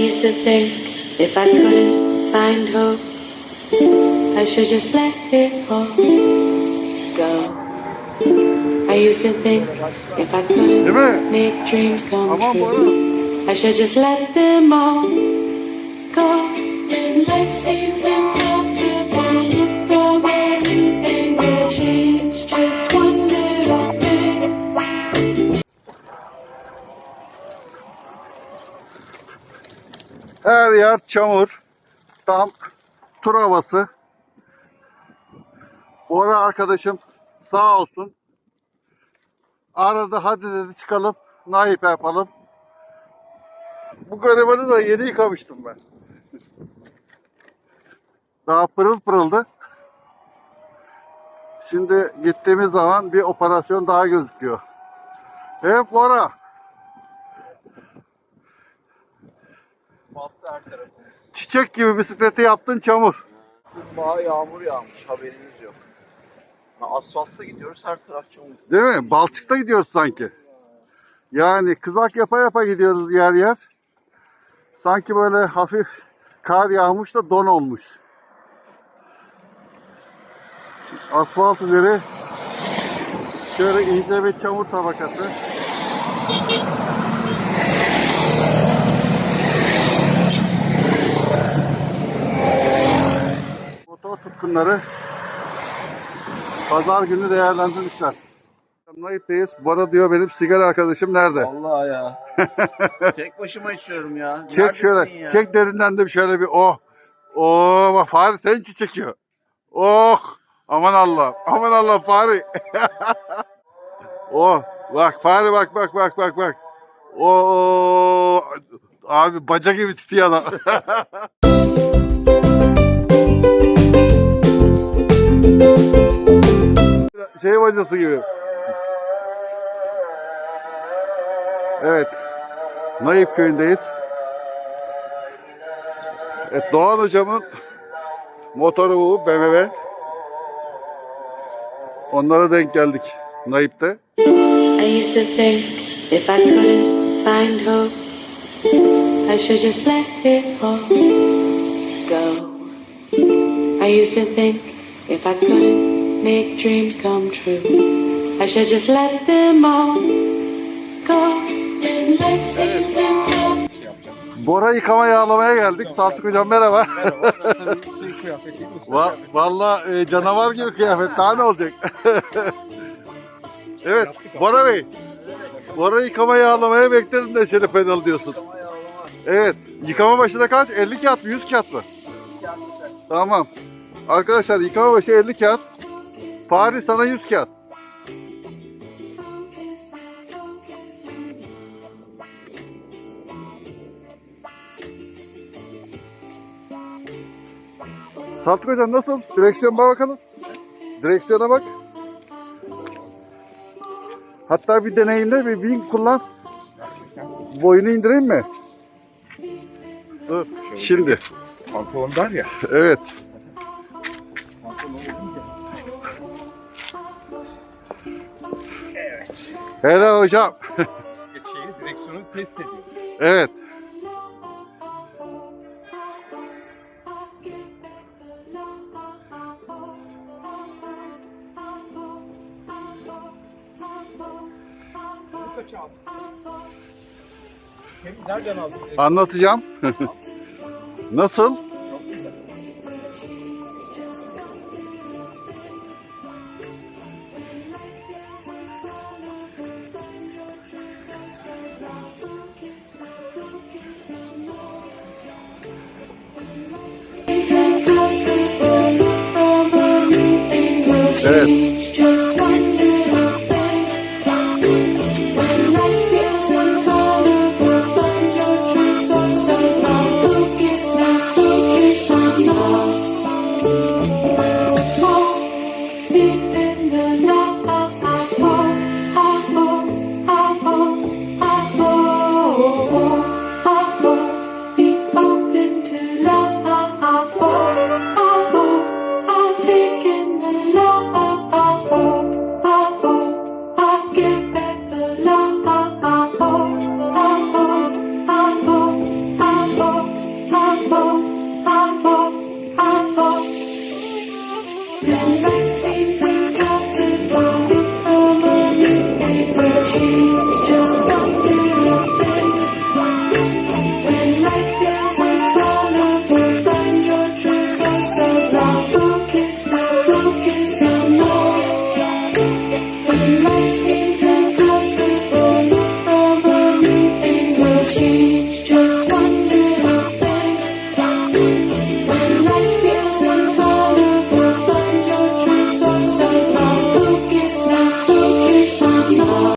used to think if I couldn't find hope, I should just let it all go. I used to think if I couldn't make dreams come true, I should just let them all go. When life seems impossible, Her yer çamur. Tam tur havası. Bora arkadaşım sağ olsun. Arada hadi dedi çıkalım. Naip yapalım. Bu garibanı da yeni yıkamıştım ben. Daha pırıl pırıldı. Şimdi gittiğimiz zaman bir operasyon daha gözüküyor. Evet Bora. Çiçek gibi bisikleti yaptın çamur. Bayağı yağmur yağmış haberiniz yok. Ha, asfaltta gidiyoruz her taraf çamur. Değil mi? Balçıkta gidiyoruz sanki. Yani kızak yapa yapa gidiyoruz yer yer. Sanki böyle hafif kar yağmış da don olmuş. Asfalt üzeri şöyle ince bir çamur tabakası. Tutkunları Pazar günü değerlendirmişler. Naip'teyiz. Bora diyor benim sigara arkadaşım nerede? Vallahi ya. Tek başıma içiyorum ya. Çek Neredesin şöyle. ya? Çek derinden de şöyle bir oh. Oh bak Fahri seninki çekiyor. Oh. Aman Allah. Aman Allah Fahri. oh. Bak Fahri bak bak bak bak bak. Oo. Abi baca gibi tutuyor adam. şey bacası gibi. Evet. Naip köyündeyiz. Evet Doğan hocamın motoru bu BMW. Onlara denk geldik Naip'te. I used to think if I couldn't find hope, I should just let it all go. I used to think if I couldn't make dreams come true, I should just let them all go. Bora yıkama yağlamaya geldik. Saltık hocam merhaba. Va Valla e, canavar gibi kıyafet. Daha ne olacak? evet Bora Bey. Bora yıkama yağlamaya bekledim de şöyle pedal diyorsun. Evet. Yıkama başına kaç? 50 kağıt mı? 100 kağıt mı? Tamam. Arkadaşlar yıkama başı 50 kağıt. Paris sana 100 kağıt. Saltık hocam nasıl? Direksiyon bak bakalım. Direksiyona bak. Hatta bir deneyimle bir bin kullan. Boyunu indireyim mi? Dur. Şimdi. Pantolon dar ya. Evet. Helal hocam. Şeyi direksiyonu test ediyor. evet. Kaç aldın? Hem nereden aldın? Anlatacağım. Nasıl? That's.